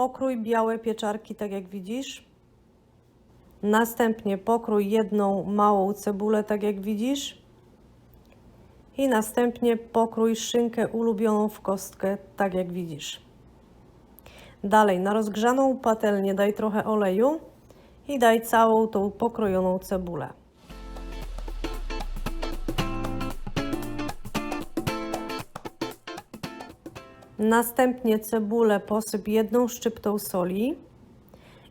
pokrój białe pieczarki, tak jak widzisz. Następnie pokrój jedną małą cebulę, tak jak widzisz. I następnie pokrój szynkę ulubioną w kostkę, tak jak widzisz. Dalej, na rozgrzaną patelnię daj trochę oleju i daj całą tą pokrojoną cebulę. Następnie cebulę posyp jedną szczyptą soli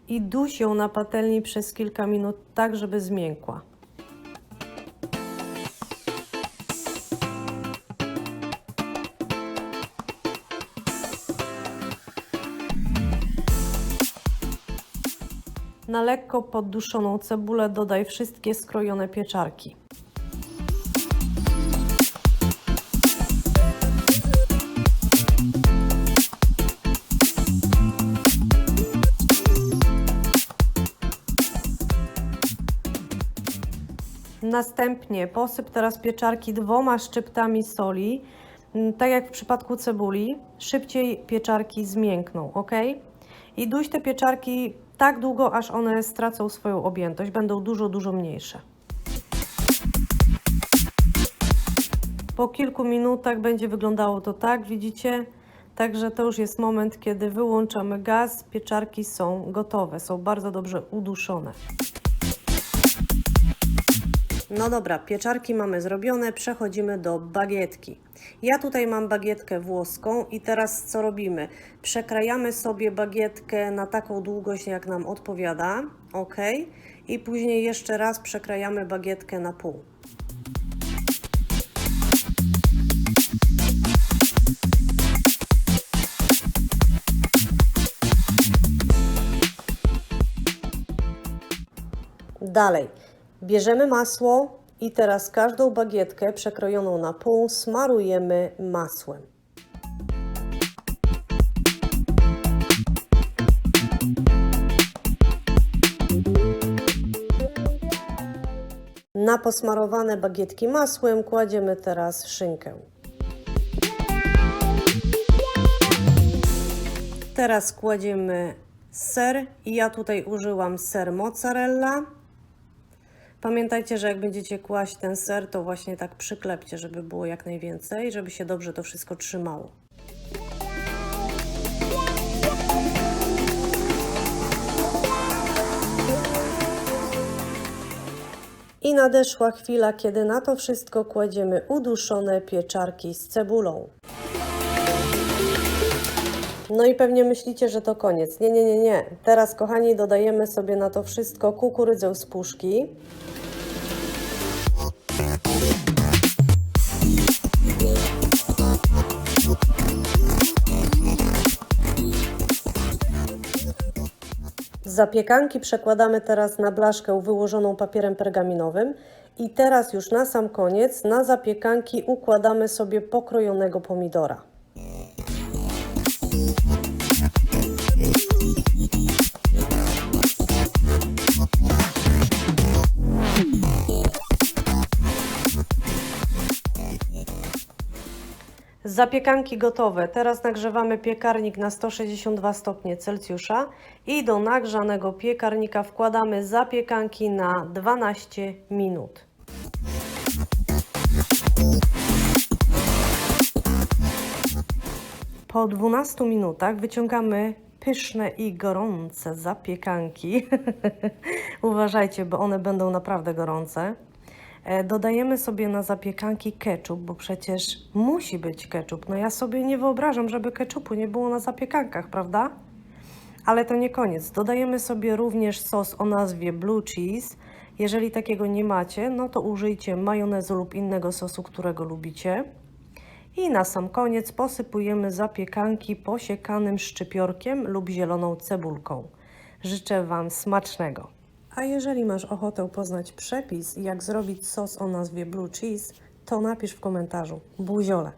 i duś ją na patelni przez kilka minut tak, żeby zmiękła. Na lekko podduszoną cebulę dodaj wszystkie skrojone pieczarki. Następnie posyp teraz pieczarki dwoma szczyptami soli. Mm, Tak jak w przypadku cebuli, szybciej pieczarki zmiękną, ok? I duś te pieczarki tak długo, aż one stracą swoją objętość, będą dużo, dużo mniejsze. Po kilku minutach będzie wyglądało to tak, widzicie? Także to już jest moment, kiedy wyłączamy gaz. Pieczarki są gotowe, są bardzo dobrze uduszone. No dobra, pieczarki mamy zrobione, przechodzimy do bagietki. Ja tutaj mam bagietkę włoską i teraz co robimy? Przekrajamy sobie bagietkę na taką długość, jak nam odpowiada, ok? I później jeszcze raz przekrajamy bagietkę na pół. Dalej, bierzemy masło i teraz każdą bagietkę przekrojoną na pół smarujemy masłem. Na posmarowane bagietki masłem kładziemy teraz szynkę. Teraz kładziemy ser i ja tutaj użyłam ser mozzarella. Pamiętajcie, że jak będziecie kłaść ten ser, to właśnie tak przyklepcie, żeby było jak najwięcej, żeby się dobrze to wszystko trzymało. I nadeszła chwila, kiedy na to wszystko kładziemy uduszone pieczarki z cebulą. No i pewnie myślicie, że to koniec. Nie, nie, nie, nie. Teraz, kochani, dodajemy sobie na to wszystko kukurydzę z puszki. Zapiekanki przekładamy teraz na blaszkę wyłożoną papierem pergaminowym i teraz już na sam koniec na zapiekanki układamy sobie pokrojonego pomidora. Zapiekanki gotowe. Teraz nagrzewamy piekarnik na 162 stopnie Celsjusza i do nagrzanego piekarnika wkładamy zapiekanki na 12 minut. Po 12 minutach wyciągamy pyszne i gorące zapiekanki. Uważajcie, bo one będą naprawdę gorące. E, Dodajemy sobie na zapiekanki ketchup, bo przecież musi być ketchup. No ja sobie nie wyobrażam, żeby ketchupu nie było na zapiekankach, prawda? Ale to nie koniec. Dodajemy sobie również sos o nazwie blue cheese. Jeżeli takiego nie macie, no to użyjcie majonezu lub innego sosu, którego lubicie. I na sam koniec posypujemy zapiekanki posiekanym szczypiorkiem lub zieloną cebulką. Życzę Wam smacznego. A jeżeli masz ochotę poznać przepis, jak zrobić sos o nazwie Blue Cheese, to napisz w komentarzu. Buziole!